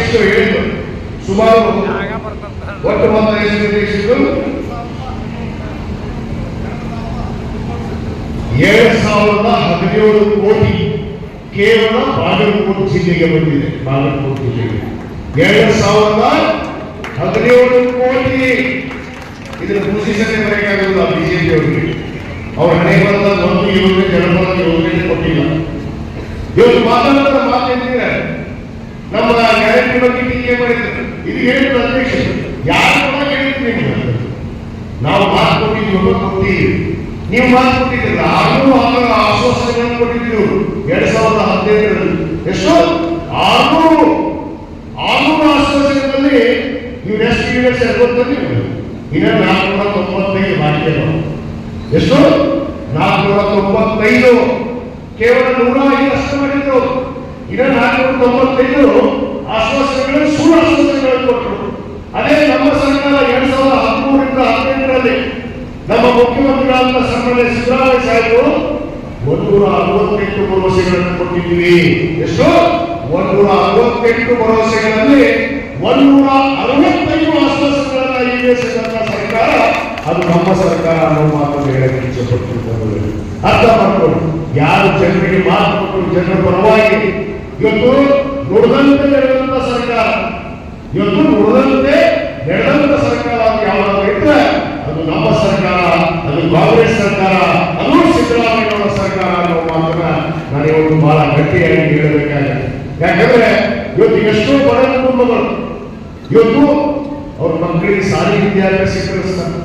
ಅಧ್ಯಕ್ಷರು ಹೇಳಿದ್ರು? ಸುಮಾರು ಒಟ್ಟು ಮೊತ್ತ ಎಷ್ಟು ಅಧ್ಯಕ್ಷರು ಏಳು ಸಾವಿರದ ಹದಿನೇಳು ಕೋಟಿ ಕೇವಲ ಬಾಗಲಕೋಟೆ ಜಿಲ್ಲೆಗೆ ಬಂದಿದೆ, ಬಾಗಲಕೋಟೆ ಜಿಲ್ಲೆಗೆ. ಏಳು ಸಾವಿರದ ಹದಿನೇಳು ಕೋಟಿ. ಇದರ ಪೊಸಿಷನ್ ಬರೆಯಬೇಕಾಗಿಲ್ಲ ಬಿಜೆಪಿ ಅವರಿಗೆ. ಅವ್ರ ಹಣೆ ಬರದ ಒಂದು ಯೋಜನೆ ಜನಪದ ಯೋಜನೆ ಕೊಟ್ಟಿಲ್ಲ. ಇವತ್ತು ಬಗ್ಗೆ ಟೀಕೆ ಇದು ಹೇಳಿದ ಅಧ್ಯಕ್ಷ ಯಾರು ಹೇಳಿದ್ರು ನಿಮ್ಗೆ ನಾವು. ಮಾತು ಕೊಟ್ಟಿದ್ದೀವಿ ಕೊಟ್ಟಿದ್ದೀವಿ. ನೀವು ಮಾತು ಕೊಟ್ಟಿದ್ದೀರಲ್ಲ ಆರು ಆರು ಆಶ್ವಾಸನೆಗಳನ್ನು ಕೊಟ್ಟಿದ್ದೀವಿ ಎರಡ್ ಸಾವಿರದ ಹದಿನೈದರಲ್ಲಿ. ಎಷ್ಟು? ಆರು ಆರು ಆಶ್ವಾಸನೆಗಳಲ್ಲಿ ನೀವು ನೆಕ್ಸ್ಟ್ ಯೂನಿಟ್ಸ್ ಎರ್ಗೊತ್ತೀವಿ ಇನ್ನ ನಾಲ್ಕುನೂರ ತೊಂಬತ್ತೈದು ಬಾಕಿ ಎಷ್ಟು? ನಾಲ್ಕುನೂರ ತೊಂಬತ್ತೈದು ಕೇವಲ ನೂರ ಐದು ಅಷ್ಟು ಮಾಡಿದ್ರು. ಇನ್ನ ನಾಲ್ಕುನೂರ ತೊಂಬತ್ತೈದು ಆಶ್ವಾಸನೆಗಳು ಸುಳ್ಳು ಕೊಟ್ಟರು. ಅದೇ ನಮ್ಮ ಸರ್ಕಾರ ಎರಡ್ ಸಾವಿರದ ಹದಿಮೂರರಿಂದ ಹದಿನೆಂಟರಲ್ಲಿ ನಮ್ಮ ಮುಖ್ಯಮಂತ್ರಿಗಳಾದ ಸನ್ಮಾನ್ಯ ಸಿದ್ದರಾಮಯ್ಯ ಸಾಹೇಬರು ಒಂದೂರ ಅರವತ್ತೆಂಟು ಭರವಸೆಗಳನ್ನು ಕೊಟ್ಟಿದ್ದೀವಿ. ಎಷ್ಟು? ಒಂದೂರ ಅರವತ್ತೆಂಟು ಭರವಸೆಗಳಲ್ಲಿ ಒಂದೂರ ಅರವತ್ತೈದು ಆಶ್ವಾಸನೆಗಳನ್ನ ಈಡೇರಿಸಿದಂತ ಸರ್ಕಾರ, ಅದು ನಮ್ಮ ಸರ್ಕಾರ ಅನ್ನೋ ಮಾತನ್ನು ಹೇಳಕ್ಕೆ ಇಚ್ಛೆಪಟ್ಟಿರ್ಬೋದು ಅರ್ಥ ಮಾಡ್ಕೊಂಡು ಯಾರು ಜನರಿಗೆ ಮಾತು ಕೊಟ್ಟು ಜನರ ಪರವಾಗಿ? ಇವತ್ತು ನಡೆದಂತ ಸರ್ಕಾರ. ಇವತ್ತು ನುಡಿದಂತೆ ನಡೆದಂತ ಸರ್ಕಾರ ಯಾವಾಗ ಇದ್ರೆ ಅದು ನಮ್ಮ ಸರ್ಕಾರ, ಅದು ಕಾಂಗ್ರೆಸ್ ಸರ್ಕಾರ, ಅದು ಸಿದ್ದರಾಮಯ್ಯ ಸರ್ಕಾರ ಅನ್ನೋ ಮಾತನ್ನ ನಾನು ಇವತ್ತು ಬಹಳ ಗಟ್ಟಿಯಾಗಿ ಹೇಳಬೇಕಾಗಿದೆ. ಯಾಕಂದ್ರೆ ಇವತ್ತು ಎಷ್ಟೋ ಬಡ ಕುಟುಂಬಗಳು ಇವತ್ತು ಅವ್ರ ಮಕ್ಕಳಿಗೆ ಸಾಲಿ ವಿದ್ಯಾಭ್ಯಾಸ ಕಲಿಸ್ತಾರೆ.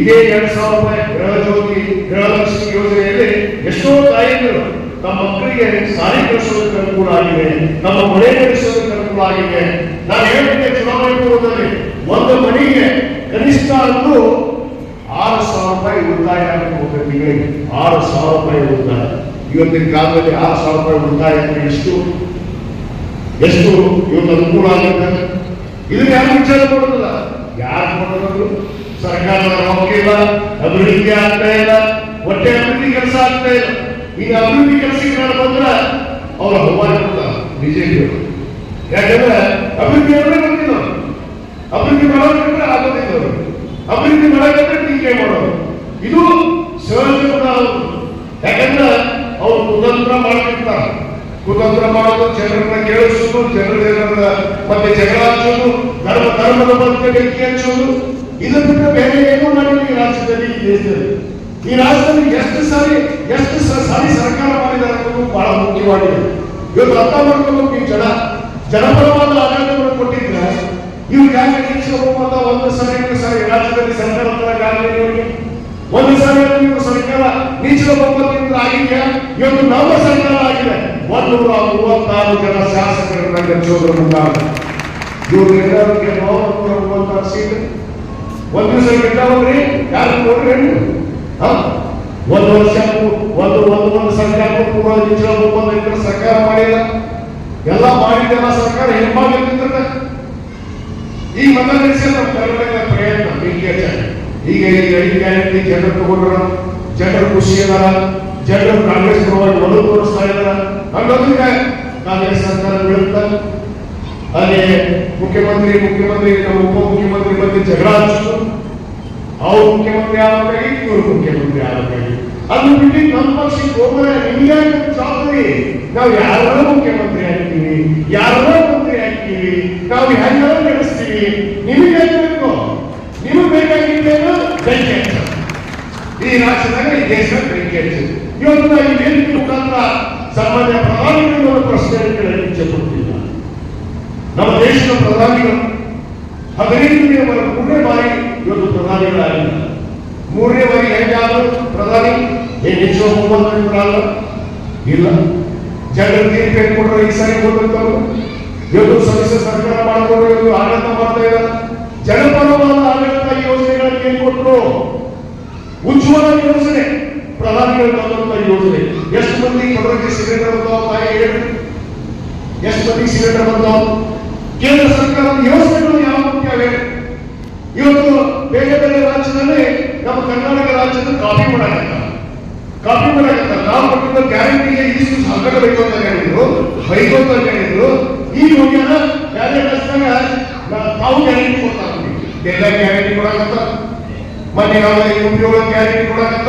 ಇದೇ ಎರಡ್ ಸಾವಿರ ರೂಪಾಯಿ ಗೃಹಜ್ಯೋತಿ ಗೃಹಲಕ್ಷ್ಮಿ ಯೋಜನೆಯಲ್ಲಿ ಎಷ್ಟೋ ತಾಯಿಗಳು ತಮ್ಮ ಮಕ್ಕಳಿಗೆ ಸಾಲಿ ಕಲಿಸೋದಕ್ಕೆ ಅನುಕೂಲ ಆಗಿದೆ ನಮ್ಮ ಮನೆ ಅನುಕೂಲ ಆಗಿದೆ ನಾನು ಹೇಳಿದ್ದೆ ಚುನಾವಣೆ ಪೂರ್ವದಲ್ಲಿ ಒಂದು ಮನೆಗೆ ಕನಿಷ್ಠ ಅಂದ್ರೂ ಆರು ಸಾವಿರ ರೂಪಾಯಿ ಉಳಿತಾಯ ಆಗಬೇಕು ತಿಂಗಳಿಗೆ ಆರು ಸಾವಿರ ರೂಪಾಯಿ ಉಳಿತಾಯ. ಇವತ್ತಿನ ಕಾಲದಲ್ಲಿ ಆರು ಸಾವಿರ ರೂಪಾಯಿ ಉಳಿತಾಯ ಅಂದ್ರೆ ಎಷ್ಟು? ಎಷ್ಟು? ಇವತ್ತು ಅನುಕೂಲ ಆಗುತ್ತೆ ಇದನ್ನ ಯಾರು ವಿಚಾರ ಮಾಡೋದಿಲ್ಲ. ಯಾರು ಮಾಡೋದು ಸರ್ಕಾರದ ಇಲ್ಲ, ಅಭಿವೃದ್ಧಿ ಆಗ್ತಾ ಇಲ್ಲ ಹೊಟ್ಟೆ ಅಭಿವೃದ್ಧಿ ಕೆಲಸ ಆಗ್ತಾ ಇಲ್ಲ. ಈಗ ಅಭಿವೃದ್ಧಿ ಕೆಲಸಕ್ಕೆ ಬಂದ್ರೆ? ಅವ್ರ ಹವಾರ ಬಿಜೆಪಿ ಯಾಕಂದ್ರೆ ಅಭಿವೃದ್ಧಿ ಅಂದ್ರೆ ಗೊತ್ತಿಲ್ಲ ಅಭಿವೃದ್ಧಿ ಮಾಡೋದ್ರೆ ಆಗೋದಿಲ್ಲ ಅಭಿವೃದ್ಧಿ ಮಾಡೋದ್ರೆ ಟೀಕೆ ಮಾಡೋದು. ಇದು ಅವ್ರದ್ದು. ಯಾಕಂದ್ರೆ ಅವ್ರು ಕುತಂತ್ರ ಮಾಡ್ತಿರ್ತಾರ. ಕುತಂತ್ರ ಮಾಡೋದು ಜನರನ್ನ ಕೇಳಿಸೋದು ಜನರ ಮತ್ತೆ ಜಗಳ ಹಚ್ಚೋದು, ಧರ್ಮ, ಧರ್ಮದ ಬಗ್ಗೆ ಬೆಂಕಿ ಹಚ್ಚೋದು, ಇದು ಬೇರೆ ಏನೂ ಮಾಡಿಲ್ಲ ಈ ರಾಜ್ಯದಲ್ಲಿ, ಈ ದೇಶದಲ್ಲಿ. ಈ ರಾಜ್ಯದಲ್ಲಿ ಎಷ್ಟು ಸಾರಿ ಎಷ್ಟು ಸಾರಿ ಸರ್ಕಾರ ಮಾಡಿದ್ದಾರೆ ಅನ್ನೋದು ಬಹಳ ಮುಖ್ಯವಾಗಿದೆ. ಇವತ್ತು ಅರ್ಥ ಮಾಡ್ಕೋಬೇಕು ಈ ಜನ ಜನಪರವಾದ ಆಡಳಿತವನ್ನು ಕೊಟ್ಟಿದ್ರೆ ಇವ್ರು ಯಾಕೆ ನಿಲ್ಲಿಸಬಹುದು ಒಂದು ಸಲ ಎರಡು ಸಲ ರಾಜ್ಯದಲ್ಲಿ ಸರ್ಕಾರ ಒಂದು ಸಲ ಸರ್ಕಾರ ನೀಚಲ ಬಹುಮತದಿಂದ ಆಗಿದೆಯಾ? ಇವತ್ತು ನಮ್ಮ ಸರ್ಕಾರ ಆಗಿದೆ. ಒಂದೂರ ಮೂವತ್ತಾರು ಜನ ಶಾಸಕರನ್ನ ಗೆಲ್ಲಿಸೋದ್ರ ಮುಖಾಂತರ ಇವ್ರು ಎಲ್ಲರಿಗೆ ನೂರ ಸೀಟ್. ಒಂದು ದಿವಸ ಗೆದ್ದವ್ರಿ ಯಾರು ನೋಡ್ರಿ? ಒಂದು ವರ್ಷ ಒಂದು ಒಂದು ಒಂದು ಸರ್ಕಾರ ಕೂಡ ಸರ್ಕಾರ ಮಾಡಿಲ್ಲ. ಎಲ್ಲ ಮಾಡಿದ್ದೆಲ್ಲ ಸರ್ಕಾರ ಹಿಂಭಾಗ ನಿಂತಿರ್ತದೆ ಈ ಮನ ನಡೆಸಿ ನಮ್ಮ ಕರ್ನಾಟಕದ ಪ್ರಯತ್ನ ಹಚ್ಚ ಈಗ ಈಗ ಐದು ಗ್ಯಾರಂಟಿ ಜನರು ತಗೊಂಡ್ರ. ಜನರು ಖುಷಿ ಅದಾರ. ಜನರು ಕಾಂಗ್ರೆಸ್ ಪರವಾಗಿ ಒಲವು ತೋರಿಸ್ತಾ ಇದಾರ. ಕಾಂಗ್ರೆಸ್ ಸರ್ಕಾರ ಬೀಳುತ್ತ? ಅಲ್ಲಿ ಮುಖ್ಯಮಂತ್ರಿ ಮುಖ್ಯಮಂತ್ರಿ, ನಮ್ಮ ಉಪಮುಖ್ಯಮಂತ್ರಿ ಬಗ್ಗೆ ಜಗಳ ಹಚ್ಚು ಅವ್ರು ಮುಖ್ಯಮಂತ್ರಿ ಆಗಬೇಕಾಗಿ ಇವರು ಮುಖ್ಯಮಂತ್ರಿ ಆಗಬೇಕಾಗಿ ಅದು ಬಿಟ್ಟು ನಮ್ಮ ಪಕ್ಷಕ್ಕೆ ಹೋಗ್ರೆ ನಿಮ್ಗೆ ಜವಾಬ್ದಾರಿ ನಾವು ಯಾರು ಮುಖ್ಯಮಂತ್ರಿ ಆಗ್ತೀವಿ ಯಾರೋ ಮಂತ್ರಿ ಆಗ್ತೀವಿ ನಾವು ಹೆಂಗೋ ನಡೆಸ್ತೀವಿ ನಿಮಗೆ ಬೇಕು? ನಿಮಗೆ ಬೇಕಾಗಿದ್ದೇನು ಬೆಂಕಿ ಈ ರಾಜ್ಯದಾಗ ಈ ದೇಶ ಬೆಂಕಿ ಹಚ್ಚು ಇವತ್ತು ನಾವು ವೇದಿಕೆ ಮುಖಾಂತರ ಸಾಮಾನ್ಯ ಪ್ರಧಾನಿಗಳು ಪ್ರಶ್ನೆ ಇಚ್ಛೆ ಪಡ್ತಿಲ್ಲ ನಮ್ಮ ದೇಶದ ಪ್ರಧಾನಿಗಳು ಹದಿನೈದನೇ ಮೂರನೇ ಬಾರಿ ಇವತ್ತು ಪ್ರಧಾನಿಗಳಾಗಿಲ್ಲ ಮೂರನೇ ಬಾರಿ ಹೆಂಗಾದ್ರು ಪ್ರಧಾನಿ? ಹೆಚ್ಚು ಮುಖ್ಯಮಂತ್ರಿಗಳಲ್ಲ ಇಲ್ಲ. ಜನರ ತೀರ್ಪು ಏನ್ ಕೊಟ್ಟರು ಈ ಸಾರಿ ಕೊಟ್ಟಿರ್ತಾರು ಇವತ್ತು ಸದಸ್ಯ ಸರ್ಕಾರ ಮಾಡಿಕೊಂಡು ಇವತ್ತು ಆಡಳಿತ ಮಾಡ್ತಾ ಇದ್ದಾರೆ. ಜನಪರವಾದ ಆಡಳಿತ ಯೋಜನೆಗಳನ್ನು ಏನ್ ಕೊಟ್ಟರು ಉಜ್ವಲ ಯೋಜನೆ. ಪ್ರಧಾನಿಗಳು ತಂದಂತ ಯೋಜನೆ. ಎಷ್ಟು ಮಂದಿ ಕೊಡೋಕೆ ಸಿಲಿಂಡರ್ ಬಂದಾವ ತಾಯಿ ಹೇಳಿ? ಎಷ್ಟು ಮಂದಿ ಸಿಲಿಂಡರ್ ಬಂದಾವ? ಕೇಂದ್ರ ಸರ್ಕಾರದ ಯೋಜನೆಗಳು ಯಾವ ಮುಖ್ಯವೇ ಇವತ್ತು ಬೇರೆ ಬೇರೆ ರಾಜ್ಯದಲ್ಲಿ ನಮ್ಮ ಕರ್ನಾಟಕ ರಾಜ್ಯದ ಕಾಪಿ ಮಾಡಕತ್ತ ಕಾಪಿ ಮಾಡಕತ್ತ ನಾವು ಕೊಟ್ಟಿದ್ದ ಗ್ಯಾರಂಟಿಗೆ ಇಷ್ಟು ಹಗ್ಗಡ ಬೇಕು ಅಂತ ಹೇಳಿದ್ರು. ಬೈಕು ಅಂತ ಹೇಳಿದ್ರು. ಈ ಯೋಜನೆ ಬೇರೆ ಗ್ಯಾರಂಟಿ ಕೊಡ್ತಾರೆ ಎಲ್ಲ ಗ್ಯಾರಂಟಿ ಕೊಡಕತ್ತ. ಮೊನ್ನೆ ಯಾವ ಉಪಯೋಗ ಗ್ಯಾರಂಟಿ ಕೊಡಕತ್ತ.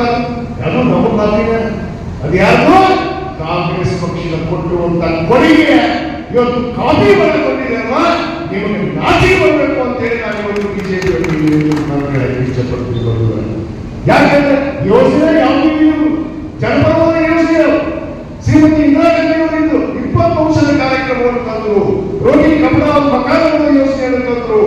ಅದು ನಮ್ಮ ಮಾತಿನ ಅದು ಯಾರು ಕಾಂಗ್ರೆಸ್ ಪಕ್ಷದ ಕೊಟ್ಟಿರುವಂತ ಕೊಡುಗೆ. ಇವತ್ತು ಕಾಪಿ ಮಾಡಿಕೊಂಡಿರಲ್ಲ ನಿಮಗೆ ನಾಚಿಕೆ ಬರಬೇಕು ಅಂತ ಹೇಳಿ ನಾನು ಇವತ್ತು ಬಿಜೆಪಿ ಇಷ್ಟಪಡ್ತೀನಿ. ಯಾಕಂದ್ರೆ ಯೋಜನೆ ಯಾವುದು ಜನಪದ ಯೋಜನೆ. ಶ್ರೀಮತಿ ಇಂದಿರಾ ಗಾಂಧಿ ಅವರಿಂದು ಇಪ್ಪತ್ತು ವರ್ಷದ ಕಾರ್ಯಕ್ರಮವನ್ನು ತಂದರು. ರೋಗಿ ಕಮಲ ಮಕಾನದ ಯೋಜನೆಯನ್ನು ತಂದರು.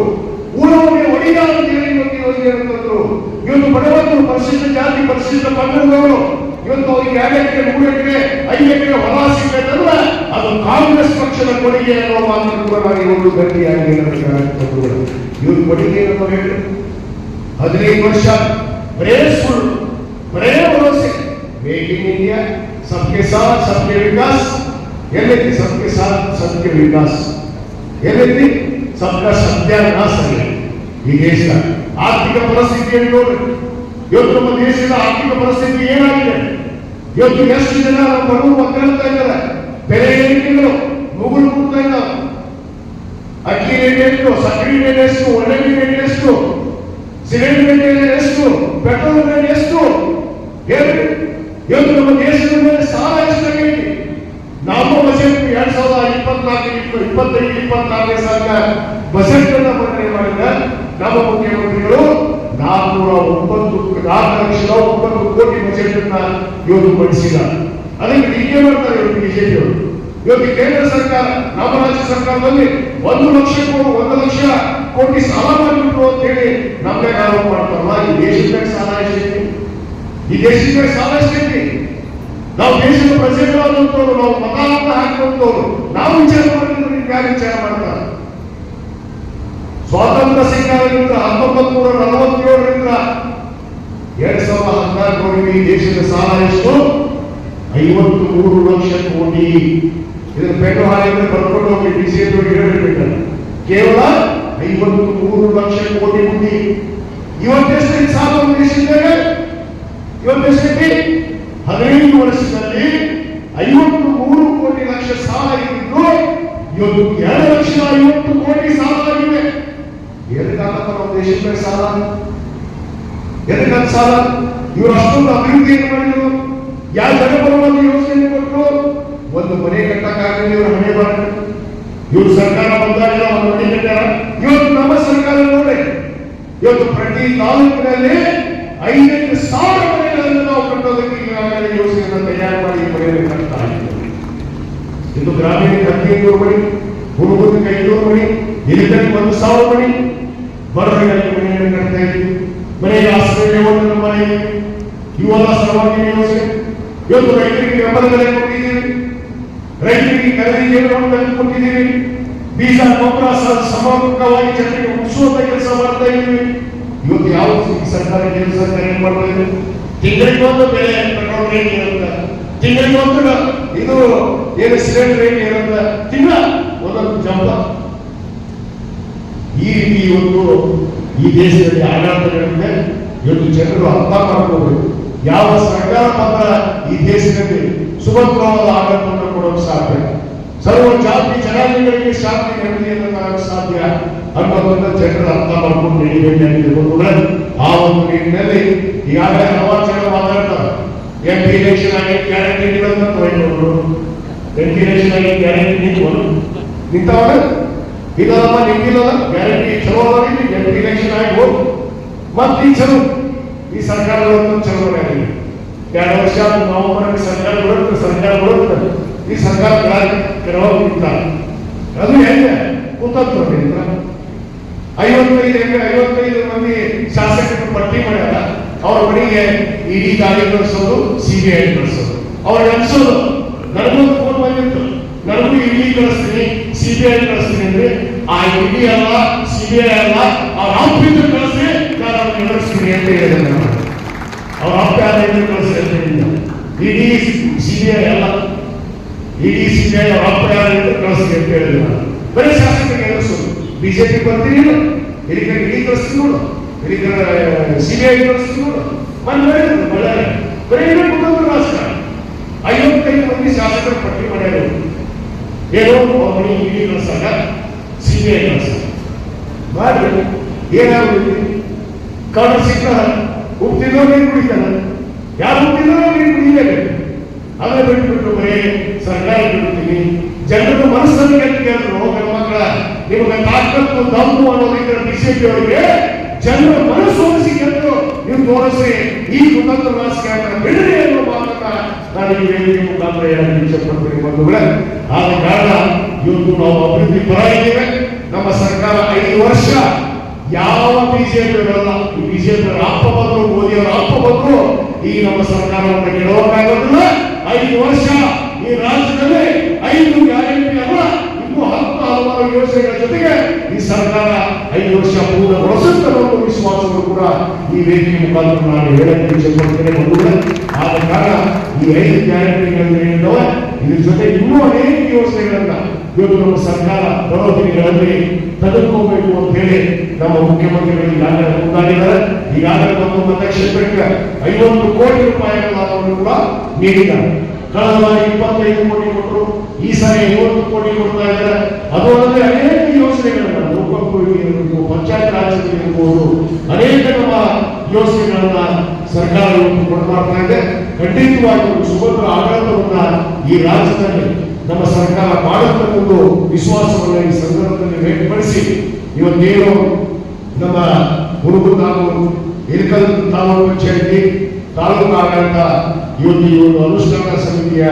ಊರವರಿಗೆ ಒಡಿಯಾರ ಇವತ್ತು ಯೋಜನೆಯನ್ನು ತಂದರು. ಇವತ್ತು ಬಡವರು ಪರಿಶಿಷ್ಟ ಜಾತಿ, ಪರಿಶಿಷ್ಟ ಪಂಗಡದವರು ಇವತ್ತು ಅವರಿಗೆ ಎರಡು ಎಕರೆ, ಮೂರು ಎಕರೆ, ಐದು ಎಕರೆ ಹೊಲ ಸಿಗಬೇಕಂದ್ರೆ ಅದು ಕಾಂಗ್ರೆಸ್ ಪಕ್ಷದ ಕೊಡುಗೆ ಅನ್ನೋ ಮಾತನ್ನು ಕೂಡ ಇವತ್ತು ಗಟ್ಟಿಯಾಗಿ ಇವ್ರ ಕೊಡುಗೆ ಏನೋ ಹೇಳಿ ಹದಿನೈದು ವರ್ಷ ಬರೇ ಸುಳ್ಳು ಬರೇ ಭರವಸೆ ಮೇಕ್ ಇನ್ ಇಂಡಿಯಾ ಸಬ್ಕೆ ಸಾಥ್ ಸಬ್ಕೆ ವಿಕಾಸ್ ಎಲ್ಲೈತಿ ಸಬ್ಕೆ ಸಾಥ್ ಸಬ್ಕೆ ವಿಕಾಸ್ ಎಲ್ಲೈತಿ ಸಬ್ಕ ಸತ್ಯಾನಾಶ ಆಗಿದೆ ಈ ದೇಶ ಆರ್ಥಿಕ ಪರಿಸ್ಥಿತಿಯನ್ನು ನೋಡಿ ಇವತ್ತು ನಮ್ಮ ದೇಶದ ಆರ್ಥಿಕ ಪರಿಸ್ಥಿತಿ ಏನಾಗಿದೆ ಇವತ್ತು ಎಷ್ಟು ಜನ ನಮ್ಮ ಬಡವರು ಮಕ್ಕಳಂತ ಇದ್ದಾರೆ ಬೆಲೆ ಏರಿಕೆಗಳು ಮುಗುಳು ಮುಗ್ತಾ ಇದ್ದಾವೆ ಅಕ್ಕಿ ರೇಟ್ ಎಷ್ಟು ಸಕ್ಕರೆ ರೇಟ್ ಎಷ್ಟು ಒಳ್ಳೆ ರೇಟ್ ಎಷ್ಟು ಸಿಲಿಂಡರ್ ಬೆಲೆ ಎಷ್ಟು? ಪೆಟ್ರೋಲ್ ಬೆಲೆ ಎಷ್ಟು? ಹೇಳಿ ಇವತ್ತು ನಮ್ಮ ದೇಶದ ಮೇಲೆ ಸಾಲ ಎಷ್ಟಾಗೈತಿ ನಾವು ಬಜೆಟ್ ಎರಡ್ ಸಾವಿರದ ಇಪ್ಪತ್ನಾಲ್ಕು ಇಪ್ಪತ್ತೈದು, ಇಪ್ಪತ್ನಾಲ್ಕನೇ ಸಾಲಿನ ಬಜೆಟ್ ಅನ್ನ ಮಂಡನೆ ಮಾಡಿದ ನಮ್ಮ ಮುಖ್ಯಮಂತ್ರಿಗಳು ನಾಲ್ಕುನೂರ ಒಂಬತ್ತು, ನಾಲ್ಕು ಲಕ್ಷದ ಒಂಬತ್ತು ಕೋಟಿ ಬಜೆಟ್ ಅನ್ನ ಇವತ್ತು ಮಂಡಿಸಿಲ್ಲ ಅದಕ್ಕೆ ಟೀಕೆ ಮಾಡ್ತಾರೆ ಬಿಜೆಪಿಯವರು? ಇವತ್ತು ಕೇಂದ್ರ ಸರ್ಕಾರ, ನಮ್ಮ ರಾಜ್ಯ ಸರ್ಕಾರದಲ್ಲಿ ಒಂದು ಲಕ್ಷ ಒಂದು ಲಕ್ಷ ಕೋಟಿ ಸಾಲ ಮಾಡಿಬಿಟ್ರು ಅಂತ ಹೇಳಿ ನಮ್ಗೆ ಆರೋಪ ಮಾಡ್ತಾರಲ್ಲ, ಈ ದೇಶದ ಸಾಲ ಎಷ್ಟೈತಿ? ಈ ದೇಶದ ಸಾಲ ಎಷ್ಟೈತಿ? ನಾವು ದೇಶದ ಪ್ರಜೆಗಳಾದಂತವ್ರು ನಾವು ಮತ ಅಂತ ಹಾಕುವಂತವ್ರು ನಾವು ವಿಚಾರ ಮಾಡಿದ್ರೆ ಯಾರು ವಿಚಾರ ಮಾಡ್ತಾರ? ಸ್ವಾತಂತ್ರ್ಯ ಸಿಕ್ಕಾಗಿಂದ ಹತ್ತೊಂಬತ್ತು ನೂರ ನಲವತ್ತೇಳರಿಂದ ಎರಡ್ ಸಾವಿರದ ಹದಿನಾಲ್ಕರವರೆಗೆ ದೇಶದ ಸಾಲ ಎಷ್ಟು? ಐವತ್ತು ಮೂರು ಲಕ್ಷ ಕೋಟಿ. ಇದನ್ನು ಪೆಟ್ರೋಲ್ ಹಾಲಿಂದ ಬರ್ಕೊಂಡು ಹೋಗಿ ಬಿಸಿಎಂ ಹೇಳಬೇಕಲ್ಲ ಕೇವಲ ಐವತ್ತು ಮೂರು ಲಕ್ಷ ಕೋಟಿ ಬುದ್ಧಿ. ಇವತ್ತೆಷ್ಟು ಸಾಲ ಒಂದು ಇವತ್ತೆಷ್ಟು ಹದಿನೈದು ವರ್ಷದಲ್ಲಿ ಐವತ್ತು ಮೂರು ಕೋಟಿ ಲಕ್ಷ ಸಾಲ ಇದ್ದು, ಇವತ್ತು ಎರಡು ಲಕ್ಷ ಐವತ್ತು ಕೋಟಿ ಸಾಲ ಆಗಿದೆ. ಎದಕ್ಕಾಗತ್ತ ನಮ್ಮ ದೇಶದ ಸಾಲ? ಎದಕ್ಕಾಗ ಸಾಲ? ಇವರು ಅಷ್ಟೊಂದು ಅಭಿವೃದ್ಧಿಯನ್ನು ಮಾಡಿದ್ರು. ಯಾವ ಜನಪರವಾಗಿ ಯೋಚನೆ ಕೊಟ್ಟರು? ಒಂದು ಮನೆ ಕಟ್ಟಕ್ಕಾಗಲಿ ಇವರು ಮನೆ ಮಾಡಿದ್ರು ಇವರು ಸರ್ಕಾರ ಬಂದಾಗ ಒಂದು ಮನೆ ಕಟ್ಟಾರ ಇವತ್ತು ನಮ್ಮ ಸರ್ಕಾರ ನೋಡಿ ಇವತ್ತು ಪ್ರತಿ ತಾಲೂಕಿನಲ್ಲಿ ಐದೈದು ಸಾವಿರ ಮನೆಗಳನ್ನು ನಾವು ಕಟ್ಟೋದಕ್ಕೆ ಈಗಾಗಲೇ ಯೋಜನೆಯನ್ನು ತಯಾರು ಮಾಡಿ ಮನೆಯನ್ನು ಕಟ್ತಾ ಇದ್ದೀವಿ. ಇದು ಗ್ರಾಮೀಣ ಹದಿನೈದು ಮಣಿ ಹುಡುಗರಿಗೆ ಐನೂರು ಮಣಿ ಹಿರಿಯರಿಗೆ ಒಂದು ಸಾವಿರ ಮಣಿ ಬಡವರಿಗೆ ಮನೆಯನ್ನು ಕಟ್ತಾ ಇದ್ದೀವಿ. ಮನೆಗೆ ಆಶ್ರಯವನ್ನು ಮಾಡಿ ಇವೆಲ್ಲ ಸರ್ವಾಂಗೀಣ ಯೋಜನೆ. ಇವತ್ತು ರೈತರಿಗೆ ಬೆಂಬಲ ಬೆಲೆ ಕೊಟ್ಟಿದ್ದೀವಿ. ರೈತರಿಗೆ ಕರೆದಿ ಕೇಂದ್ರವನ್ನು ಕೊಟ್ಟಿದ್ದೀವಿ ಬೀಜ ಗೊಬ್ಬರ ಸಮರ್ಪಕವಾಗಿ ಜನರಿಗೆ ಮುಗಿಸುವಂತ ಕೆಲಸ ಮಾಡ್ತಾ ಇದ್ದೀವಿ. ಇವತ್ತು ಯಾವ ಸರ್ಕಾರ ಕೇಂದ್ರ ಸರ್ಕಾರ ಏನ್ ಮಾಡ್ತಾ ಇದೆ? ತಿಂಗಳಿಗೊಂದು ಬೆಲೆ ಪೆಟ್ರೋಲ್ ರೇಟ್ ಇರುತ್ತೆ ತಿಂಗಳಿಗೊಂದು ಇದು ಏನು ಸಿಲಿಂಡರ್ ರೇಟ್ ಇರುತ್ತೆ ತಿಂಗಳ ಒಂದೊಂದು ಜಂಪ. ಈ ರೀತಿ ಇವತ್ತು ಈ ದೇಶದಲ್ಲಿ ಆಡಳಿತಗಳಿಂದ. ಇವತ್ತು ಜನರು ಅರ್ಥ ಮಾಡ್ಕೋಬೇಕು. ಯಾವ ಸರ್ಕಾರ ಪತ್ರ ಈ ದೇಶದಲ್ಲಿ ಸುಭದ್ರವಾದ ಆಡಳಿತವನ್ನು ಕೊಡೋಕೆ ಸಾಧ್ಯ. ಸರ್ವ ಜಾತಿ ಜನಾಂಗಗಳಿಗೆ ಶಾಂತಿ ನೆಮ್ಮದಿಯನ್ನು ತರಕ್ಕೆ ಸಾಧ್ಯ. ಅನ್ನೋದನ್ನ ಜನರು ಅರ್ಥ ಮಾಡ್ಕೊಂಡು ನಡಿಬೇಕಾಗಿದೆ ಕೂಡ ಆ ಒಂದು ನಿಟ್ಟಿನಲ್ಲಿ ಈಗಾಗಲೇ ಹಲವಾರು ಜನ ಮಾತಾಡ್ತಾರೆ. ಎಂ ಪಿ ಎಲೆಕ್ಷನ್ ಆಗಿ ಗ್ಯಾರಂಟಿ ನೀಡೋದನ್ನ ತೊಗೊಂಡ್ರು ಎಂ ಪಿ ಎಲೆಕ್ಷನ್ ಆಗಿ ಗ್ಯಾರಂಟಿ ನಿಂತ್ಕೊಂಡು ನಿಂತವನ ಇದಲ್ಲಮ್ಮ ನಿಂತಿಲ್ಲ ಗ್ಯಾರಂಟಿ ಚಲೋ ಅದಾವ ಎಂ ಪಿ ಎಲೆಕ್ಷನ್ ಆಗಿ ಹೋಗಿ ಮತ್ತೆ ಈ ಚಲೋ. ಈ ಸರ್ಕಾರವನ್ನು ಚಲೋ ಆಗಿದೆ. ಎರಡು ವರ್ಷ ನವೆಂಬರ್ ಸರ್ಕಾರ ಬರುತ್ತೆ ಸರ್ಕಾರ ಬರುತ್ತೆ. ಈ ಸರ್ಕಾರ ಕೆಲವರು ಇರ್ತಾರೆ. ಅದು ಹೆಂಗೆ? ಕುತಂತ್ರ ಐವತ್ತೈದು ಎಕರೆ, ಐವತ್ತೈದು ಮಂದಿ ಶಾಸಕರು ಪಟ್ಟಿ ಮಾಡ್ಯಾರ. ಅವ್ರ ಮನೆಗೆ ಇಡಿ ದಾಳಿ ಬಿ ಸಿಬಿಐ ನಡೆಸೋದು ಅವ್ರು ನಡೆಸೋದು ನನಗೂ ಫೋನ್ ಬಂದಿತ್ತು. ನನಗೂ ಇಡಿ ಕಳಿಸ್ತೀನಿ, ಸಿಬಿಐ ಕಳಿಸ್ತೀನಿ ಅಂದ್ರೆ, ಆ ಇಡಿ ಅಲ್ಲ, ಸಿಬಿಐ ಅಲ್ಲ ಅವ್ರ ಆಫೀಸರ್ ಕಳಿಸಿ, ನಾನು ಅವ್ರನ್ನ ನಡೆಸ್ತೀನಿ ಅಂತ ಹೇಳಿದೆ ಅವ್ರ ಅಪ್ಪ ಯಾರು ಕಳಿಸಿ ಅಂತ ಇಡಿ ಅಲ್ಲ ಇಡಿ ಸಿಬಿಐ ಕಳಿಸಿ ಅಂತ ಹೇಳಿದೆ ನಾನು. ಬರೀ ಶಾಸಕರಿಗೆ ಕಳಿಸೋದು ಬಿಜೆಪಿ ಬರ್ತೀನಿ ಇಲ್ಲಿ ಇಡಿ ಕಳಿಸ್ತೀನಿ ನೋಡು. ಇಲ್ಲಿ ಸಿಬಿಐ ಕಳಿಸ್ತೀನಿ ನೋಡು. ಬಂದ್ ಮಾಡಿದ್ರು ಬಳ್ಳಾರಿ. ಬರೀ ಕುಟುಂಬ ರಾಷ್ಟ್ರ ಐವತ್ತೈದು ಮಂದಿ ಶಾಸಕರು ಪಟ್ಟಿ ಮಾಡ್ಯಾರು. ಏನೋ ಅವನು ಮನೆ ಇಡಿ ಕಳಿಸಾಗ ಸಿಬಿಐ ಕಳಿಸಾಗ ಮಾಡ್ರಿ. ಏನಾಗುತ್ತೆ ಕಡು ಸಿಕ್ಕ ಉಪ್ತಿದ್ದೋ ನೀರು ಕುಡಿತಾನ? ಯಾರು ಉಪ್ತಿದ್ದೋ ಬಿಟ್ಬಿಟ್ಟು ಬರೀ ಸರ್ಕಾರ ಬಿಡ್ತೀನಿ ಜನರ ಮನಸ್ಸನ್ನು ಗೆಲ್ತಿದ್ರು ಮಕ್ಕಳ, ನಿಮಗೆ ತಾಕತ್ತು ದಮ್ಮು ಅನ್ನೋದಕ್ಕೆ ಬಿಜೆಪಿ ಅವರಿಗೆ ಜನರ ಮನಸ್ಸು ಗೆದ್ದು ನೀವು ತೋರಿಸಿ ಈ ಕುತಂತ್ರ ರಾಜಕಾರಣ ಬಿಡಲಿ ಅನ್ನೋ ಮಾತನ್ನ ನಾನು ಈ ವೇದಿಕೆ ಮುಖಾಂತರ ಹೇಳಕ್ಕೆ ಇಚ್ಛೆಪಡ್ತೀನಿ ಬಂಧುಗಳೇ. ಆದ ಕಾರಣ ಇವತ್ತು ನಾವು ಅಭಿವೃದ್ಧಿ ಪರ ಇದ್ದೇವೆ. ನಮ್ಮ ಸರ್ಕಾರ ಐದು ವರ್ಷ ಯಾವ ಬಿಜೆಪಿ ಬರಲ್ಲ ಬಿಜೆಪಿ ಅಪ್ಪ ಬಂದ್ರು, ಮೋದಿಯವರ ಅಪ್ಪ ಬಂದ್ರು, ಈ ನಮ್ಮ ಸರ್ಕಾರವನ್ನು ಗೆಲ್ಲೋಕ್ಕಾಗೋದಿಲ್ಲ ಐದು ವರ್ಷ ಈ ರಾಜ್ಯದಲ್ಲಿ ಐದು ಗ್ಯಾರಂಟಿ ಅಲ್ಲ, ಇನ್ನೂ ಹತ್ತು ಹಲವಾರು ಯೋಜನೆಗಳ ಜೊತೆಗೆ ಈ ಸರ್ಕಾರ ಐದು ವರ್ಷ ಪೂರ್ಣಗೊಳಿಸುತ್ತದೆ ಅನ್ನೋ ವಿಶ್ವಾಸವನ್ನು ಕೂಡ ಈ ವೇದಿಕೆ ಮುಖಾಂತರ ನಾನು ಹೇಳಕ್ಕೆ ಇಚ್ಛೆಪಡ್ತೇನೆ ಆದ ಕಾರಣ ಈ ಐದು ಗ್ಯಾರಂಟಿಗಳನ್ನು ಏನಿದ್ದಾವೆ ಇದ್ರ ಜೊತೆ ಇನ್ನೂ ಅನೇಕ ಯೋಜನೆಗಳನ್ನ ಇವತ್ತು ನಮ್ಮ ಸರ್ಕಾರ ಬರೋ ತೆಗೆದುಕೋಬೇಕು ಅಂತ ಹೇಳಿ ನಮ್ಮ ಮುಖ್ಯಮಂತ್ರಿಗಳು ಈಗಾಗಲೇ ಮುಂದಾಗಿದ್ದಾರೆ ಈಗಾಗಲೇ ನಮ್ಮ ಮತಕ್ಷೇತ್ರಕ್ಕೆ ಐವತ್ತು ಕೋಟಿ ರೂಪಾಯಿಗಳನ್ನು ಕೂಡ ನೀಡಿದ್ದಾರೆ. ಕಳೆದ ಬಾರಿ ಇಪ್ಪತ್ತೈದು ಕೋಟಿ ಕೊಟ್ಟರು, ಈ ಸಾರಿ ಐವತ್ತು ಕೋಟಿ ಕೊಡ್ತಾ ಇದ್ದಾರೆ. ಅದು ಅಲ್ಲದೆ ಅನೇಕ ಯೋಜನೆಗಳನ್ನ ಲೋಕೋಪಯೋಗಿ ಇರಬೇಕು, ಪಂಚಾಯತ್ ರಾಜ್ ಇರ್ಬೋದು ಅನೇಕ ನಮ್ಮ ಯೋಜನೆಗಳನ್ನ ಸರ್ಕಾರ ಇವತ್ತು ಕೊಡ್ತಾ ಇದೆ ಖಂಡಿತವಾಗಿ ಒಂದು ಸುಭದ್ರ ಆಡಳಿತವನ್ನ ಈ ರಾಜ್ಯದಲ್ಲಿ ನಮ್ಮ ಸರ್ಕಾರ ಮಾಡುತ್ತಕ್ಕೊಂದು ವಿಶ್ವಾಸವನ್ನು ಈ ಸಂದರ್ಭದಲ್ಲಿ ವ್ಯಕ್ತಪಡಿಸಿ ಇವತ್ತೇನು ನಮ್ಮ ಹುಡುಗರು ತಾಲೂಕು, ಹಿರಿಕಲ್ ತಾಲೂಕು ಪಂಚಾಯತಿ ತಾಲೂಕು ಆಡಳಿತ ಇವತ್ತು ಈ ಒಂದು ಅನುಷ್ಠಾನ ಸಮಿತಿಯ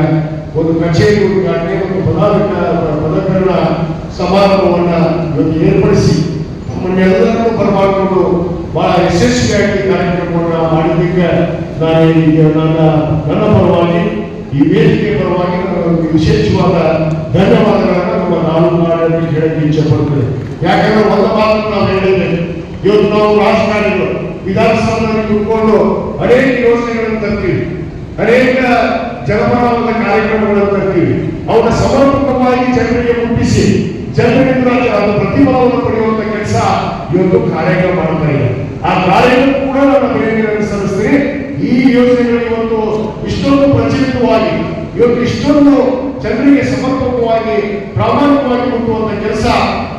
ಒಂದು ಕಚೇರಿ ಉದ್ಘಾಟನೆ ಮತ್ತು ಪದಾಧಿಕಾರ ಪದಗ್ರಹಣ ಸಮಾರಂಭವನ್ನು ಇವತ್ತು ಏರ್ಪಡಿಸಿ, ನಮ್ಮನ್ನೆಲ್ಲರನ್ನು ಬರಮಾಡಿಕೊಂಡು ಬಹಳ ಯಶಸ್ವಿಯಾಗಿ ಕಾರ್ಯಕ್ರಮವನ್ನು ಮಾಡಿದ್ದಕ್ಕೆ ನಾನು ನನ್ನ ನನ್ನ ಪರವಾಗಿ ಈ ವೇದಿಕೆ ಪರವಾಗಿ ನಾನು ವಿಶೇಷವಾದ ಧನ್ಯವಾದಗಳನ್ನು ನಮ್ಮ ನಾಲ್ಕು ಆಡಳಿತಕ್ಕೆ ಹೇಳಕ್ಕೆ ಇಚ್ಛೆ ಪಡ್ತೇನೆ ಯಾಕಂದ್ರೆ ಒಂದು ಮಾತು ನಾವು ಹೇಳಿದ್ದೇವೆ ಇವತ್ತು ನಾವು ರಾಜಕಾರಣಿಗಳು, ವಿಧಾನಸೌಧದಲ್ಲಿ ಕುತ್ಕೊಂಡು ಅನೇಕ ಯೋಜನೆಗಳನ್ನು ತರ್ತೀವಿ. ಅನೇಕ ಜನಪರವಾದ ಕಾರ್ಯಕ್ರಮಗಳನ್ನು ತರ್ತೀವಿ. ಅವನ್ನ ಸಮರ್ಪಕವಾಗಿ ಜನರಿಗೆ ಮುಟ್ಟಿಸಿ, ಜನರಿಂದ ಅದರ ಪ್ರತಿಫಲವನ್ನು ಪಡೆಯುವಂತ ಕೆಲಸ ಇವತ್ತು ಕಾರ್ಯಕ್ರಮ ಮಾಡ್ತಾ ಇದೆ. ಆ ಕಾರ್ಯಕ್ರಮ ಕೂಡ ನಮ್ಮ ಬೇರೆ ಅನುಸರಿಸ್ತೀನಿ ಈ ಯೋಜನೆಗಳು ಇವತ್ತು ಇಷ್ಟೊಂದು ಪ್ರಚಲಿತವಾಗಿ ಇವತ್ತು ಇಷ್ಟೊಂದು ಜನರಿಗೆ ಸಮರ್ಪಕವಾಗಿ, ಪ್ರಾಮಾಣಿಕವಾಗಿ ಮುಟ್ಟುವಂತ ಕೆಲಸ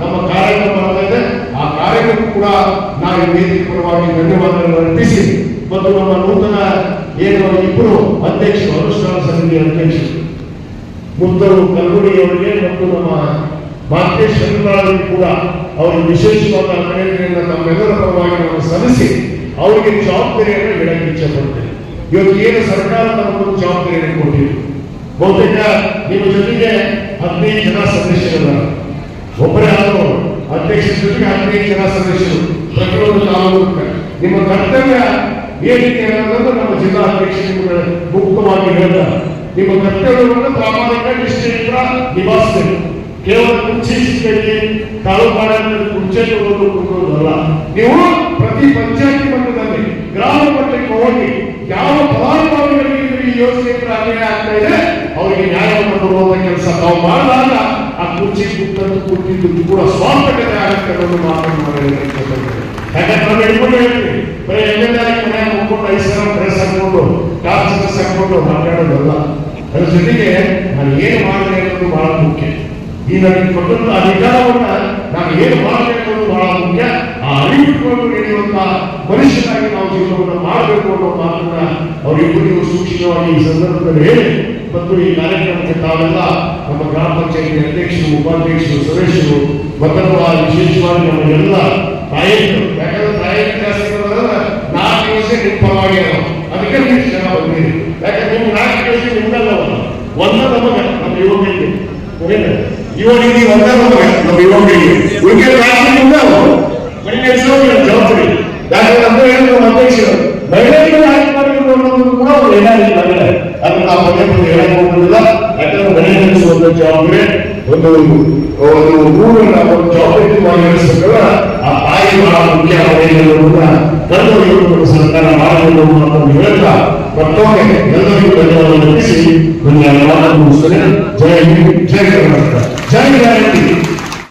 ನಮ್ಮ ಕಾರ್ಯಕ್ರಮ ಬರ್ತಾ ಇದೆ ಆ ಕಾರ್ಯಕ್ರಮ ಕೂಡ ನಾವು ವೇದಿಕೆ ಪರವಾಗಿ ಧನ್ಯವಾದಗಳನ್ನು ಅರ್ಪಿಸಿ ಮತ್ತು ನಮ್ಮ ನೂತನ ಏನು ಇಬ್ಬರು ಅಧ್ಯಕ್ಷರು, ಅನುಷ್ಠಾನ ಸಮಿತಿ ಅಧ್ಯಕ್ಷರು, ಮುದ್ದರು ಕಲ್ಲುಡಿಯವರಿಗೆ ಮತ್ತು ನಮ್ಮ ಶಂಕರಾಳಿಗೆ ಕೂಡ ಅವರು ವಿಶೇಷವಾದ ಅಭಿನಂದನೆಯನ್ನು ನಮ್ಮೆಲ್ಲರ ಪರವಾಗಿ ನಾವು ಸಲ್ಲಿಸಿ ಅವರಿಗೆ ಜವಾಬ್ದಾರಿಯನ್ನು ಹೇಳಕ್ಕೆ ಇಚ್ಛೆ ಪಡ್ತೇನೆ ಇವತ್ತು ಏನು ಸರ್ಕಾರ ನಮಗೊಂದು ಜವಾಬ್ದಾರಿಯನ್ನು ಕೊಟ್ಟಿದೆ? ಬಹುತೇಕ ನಿಮ್ಮ ಜೊತೆಗೆ ಹದಿನೈದು ಜನ ಸದಸ್ಯರು ಒಬ್ಬರೇ ಆದರೂ ಅಧ್ಯಕ್ಷರ ಜೊತೆಗೆ ಹದಿನೈದು ಜನ ಸದಸ್ಯರು ಪ್ರತಿಯೊಂದು ತಾಲೂಕು ನಿಮ್ಮ ಕರ್ತವ್ಯ ಏನಿದೆ ಅನ್ನೋದನ್ನು ನಮ್ಮ ಜಿಲ್ಲಾ ಅಧ್ಯಕ್ಷರು ಮುಕ್ತವಾಗಿ ಹೇಳ್ತಾರೆ. ನಿಮ್ಮ ಕರ್ತವ್ಯವನ್ನು ಪ್ರಾಮಾಣಿಕ ನಿಷ್ಠೆಯಿಂದ ನಿಭಾಯಿಸಬೇಕು. ಕೇವಲ ಕುರ್ಚಿ ತಾಳು ತಾಲೂಕಾಡಳಿತದ ಕುರ್ಚಿ ತಗೊಂಡು ಕೂತ್ಕೊಳ್ಳೋದಲ್ಲ ನೀವು ಪ್ರತಿ ಪಂಚಾಯತಿ ಗ್ರಾಮ ಮಟ್ಟಕ್ಕೆ ಹೋಗಿ ಯಾವ ಫಲಾನುಭವಿಗಳಿಗೆ ಯೋಜನೆ ಆಗ್ತಾ ಇದೆ. ಅವರಿಗೆ ನ್ಯಾಯವನ್ನು ಕೊಡುವಂತ ಕೆಲಸ ತಾವು ಮಾಡಿದಾಗ ಆ ಕುರ್ಚಿ ಕೂತಂತ ಕೂತಿದ್ದು ಕೂಡ ಸ್ವಾರ್ಥಕತೆ ಆಗುತ್ತೆ ಅನ್ನೋದು ಮಾತನ್ನು. ಯಾಕಂದ್ರೆ ಬರೀ ಎಂ ಎಲ್ ಎ ಮನೆ ಹೋಗ್ಕೊಂಡು ಐದು ಡ್ರೆಸ್ ಹಾಕೊಂಡು ಕಾರ್ ಡ್ರೆಸ್ ಹಾಕೊಂಡು ಅದ್ರ ಜೊತೆಗೆ ನಾನು ಏನು ಮಾಡಿದೆ ಅನ್ನೋದು ಬಹಳ ಮುಖ್ಯ. ಈ ನನಗೆ ಕೊಟ್ಟಂತ ಅಧಿಕಾರವನ್ನ ನಾನು ಏನು ಮಾಡಬೇಕು ಅನ್ನೋದು ಬಹಳ ಮುಖ್ಯ. ಆ ಅರಿವಿಟ್ಕೊಂಡು ನಡೆಯುವಂತ ಮನುಷ್ಯನಾಗಿ ನಾವು ಜೀವನವನ್ನು ಮಾಡಬೇಕು ಅನ್ನೋ ಮಾತನ್ನ ಅವರಿಬ್ಬರಿಗೂ ಸೂಕ್ಷ್ಮವಾಗಿ ಈ ಸಂದರ್ಭದಲ್ಲಿ ಮತ್ತು ಈ ಕಾರ್ಯಕ್ರಮಕ್ಕೆ ತಾವೆಲ್ಲ ನಮ್ಮ ಗ್ರಾಮ ಪಂಚಾಯತಿ ಅಧ್ಯಕ್ಷರು, ಉಪಾಧ್ಯಕ್ಷರು, ಸದಸ್ಯರು ಮತ್ತೊಬ್ಬ ವಿಶೇಷವಾಗಿ ನಮ್ಮ ಎಲ್ಲ ನಾಯಕರು, ಯಾಕಂದ್ರೆ ನಾಯಕ ಜಾಸ್ತಿ ನಾಲ್ಕು ದಿವಸ ನಿಮ್ಮ. ಅದಕ್ಕೆ ನೀವು ಜನ ಬಂದಿರಿ. ಯಾಕಂದ್ರೆ ನೀವು ನಾಲ್ಕು ದಿವಸ ನಿಮ್ದಲ್ಲ ಒಂದ ನಮಗ ನಮ್ಮ ಯುವಕರಿಗೆ? ಯುವಕರಿಗೆ ಒಂದ ನಮಗ ನಮ್ಮ ಯುವಕರಿಗೆ ಉಳಿಕೆ ನಾಲ್ಕು ನಿಮ್ದಲ್ಲ ಮನೆ ನಡೆಸೋಕೆ ಜವಾಬ್ದಾರಿ ಯಾಕಂದ್ರೆ ಅಂದ್ರೆ ಏನು ನಮ್ಮ ಅಧ್ಯಕ್ಷರು ಮಹಿಳೆಯರಿಗೆ ಆಯ್ಕೆ ಮಾಡಿದ್ರು ಅನ್ನೋದು ಕೂಡ ಅವ್ರು ಏನಾಗಿಲ್ಲ ಮಹಿಳೆ ಅದನ್ನ ನಾವು ಪದೇ ಪದೇ ಹೇಳಕ್ ಹೋಗುದಿಲ್ಲ ಯಾಕಂದ್ರೆ ಮನೆ ನಡೆಸುವಂತ ಜವಾಬ್ದಾರಿ ಒಂದು ಒಂದು ಊರನ್ನ ಒಂದು ಜವಾಬ್ದಾರಿಯುತವಾಗಿ ನಡೆಸಬೇಕಲ್ಲ ಆ ತಾಯಿ ಬಹಳ ಮುಖ್ಯ ತಂದು ಇವತ್ತು ಸರ್ಕಾರ ಮಾಡಬೇಕು ಅನ್ನೋದನ್ನು ಹೇಳ್ತಾ ಮತ್ತೊಮ್ಮೆ ಎಲ್ಲರಿಗೂ ಧನ್ಯವಾದ ಅರ್ಪಿಸಿ ನನ್ನ ಮಾತನ್ನು ಮುಗಿಸ್ತೇನೆ ಜೈ ಹಿಂದ್, ಜೈ ಕರ್ನಾಟಕ. ಜೈ ಗ್ಯಾರಂಟಿ